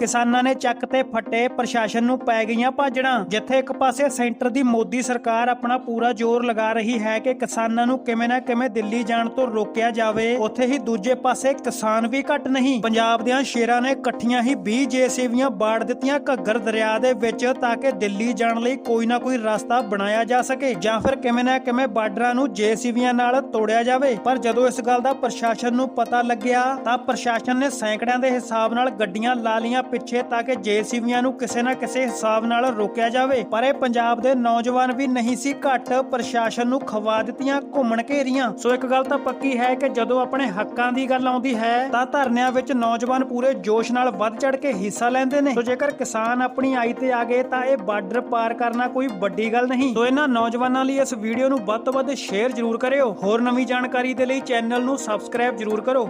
ਕਿਸਾਨਾਂ ਨੇ ਚੱਕ ਤੇ ਫੱਟੇ, ਪ੍ਰਸ਼ਾਸਨ ਨੂੰ ਪੈ ਗਈਆਂ ਭਾਜੜਾਂ, ਜਿੱਥੇ ਇੱਕ ਪਾਸੇ ਸੈਂਟਰ ਦੀ ਮੋਦੀ ਸਰਕਾਰ ਆਪਣਾ ਪੂਰਾ ਜ਼ੋਰ ਲਗਾ ਰਹੀ ਹੈ ਕਿ ਕਿਸਾਨਾਂ ਨੂੰ ਕਿਵੇਂ ਨਾ ਕਿਵੇਂ ਦਿੱਲੀ ਜਾਣ ਤੋਂ ਰੋਕਿਆ ਜਾਵੇ, ਉੱਥੇ ਹੀ ਦੂਜੇ ਪਾਸੇ ਕਿਸਾਨ ਵੀ ਘੱਟ ਨਹੀਂ। ਪੰਜਾਬ ਦਿਆਂ ਸ਼ੇਰਾਂ ਨੇ ਇਕੱਠੀਆਂ ਹੀ 20 ਜੇਸੀਬੀਆਂ ਬਾੜ ਦਿੱਤੀਆਂ ਘੱਗਰ ਦਰਿਆ ਦੇ ਵਿੱਚ ਤਾਂ ਕਿ ਦਿੱਲੀ ਜਾਣ ਲਈ ਕੋਈ ਨਾ ਕੋਈ ਰਸਤਾ ਬਣਾਇਆ ਜਾ ਸਕੇ, ਜਾਂ ਫਿਰ ਕਿਵੇਂ ਨਾ ਕਿਵੇਂ ਬਾਰਡਰਾਂ ਨੂੰ ਜੇਸੀਬੀਆਂ ਨਾਲ ਤੋੜਿਆ ਜਾਵੇ। ਪਰ ਜਦੋਂ ਇਸ ਗੱਲ ਦਾ ਪ੍ਰਸ਼ਾਸਨ ਨੂੰ ਪਤਾ ਲੱਗਿਆ, ਤਾਂ ਪ੍ਰਸ਼ਾਸਨ ਨੇ ਸੈਂਕੜਿਆਂ ਦੇ ਹਿਸਾਬ ਨਾਲ ਗੱਡੀਆਂ ਲਾ ਲੀਆਂ ਪਿੱਛੇ ਤਾਂ ਕਿ ਜੇਸੀਬੀਆਂ ਨੂੰ ਕਿਸੇ ਨਾ ਕਿਸੇ ਹਿਸਾਬ ਨਾਲ ਰੋਕਿਆ ਜਾਵੇ। ਪਰ ਇਹ ਪੰਜਾਬ ਦੇ ਨੌਜਵਾਨ ਵੀ ਨਹੀਂ ਸੀ, ਘੱਟ ਪ੍ਰਸ਼ਾਸਨ ਨੂੰ ਖਵਾ ਦਿੱਤੀਆਂ ਘੁੰਮਣ ਘੇਰੀਆਂ। ਸੋ ਇੱਕ ਗੱਲ ਤਾਂ ਪੱਕੀ ਹੈ ਕਿ ਜਦੋਂ ਆਪਣੇ ਹੱਕਾਂ ਦੀ ਗੱਲ ਆਉਂਦੀ ਹੈ, ਤਾਂ ਧਰਨਿਆਂ ਵਿੱਚ ਨੌਜਵਾਨ ਪੂਰੇ ਜੋਸ਼ ਨਾਲ ਵੱਧ ਚੜ ਕੇ ਹਿੱਸਾ ਲੈਂਦੇ ਨੇ। ਸੋ ਜੇਕਰ ਕਿਸਾਨ ਆਪਣੀ ਆਈ ਤੇ ਆ ਗਏ, ਤਾਂ ਇਹ ਬਾਰਡਰ ਪਾਰ ਕਰਨਾ ਕੋਈ ਵੱਡੀ ਗੱਲ ਨਹੀਂ। ਸੋ ਇਹਨਾਂ ਨੌਜਵਾਨਾਂ ਲਈ ਇਸ ਵੀਡੀਓ ਨੂੰ ਵੱਧ ਤੋਂ ਵੱਧ ਸ਼ੇਅਰ ਜ਼ਰੂਰ ਕਰਿਓ। ਹੋਰ ਨਵੀਂ ਜਾਣਕਾਰੀ ਦੇ ਲਈ ਚੈਨਲ ਨੂੰ ਸਬਸਕ੍ਰਾਈਬ ਜ਼ਰੂਰ ਕਰੋ।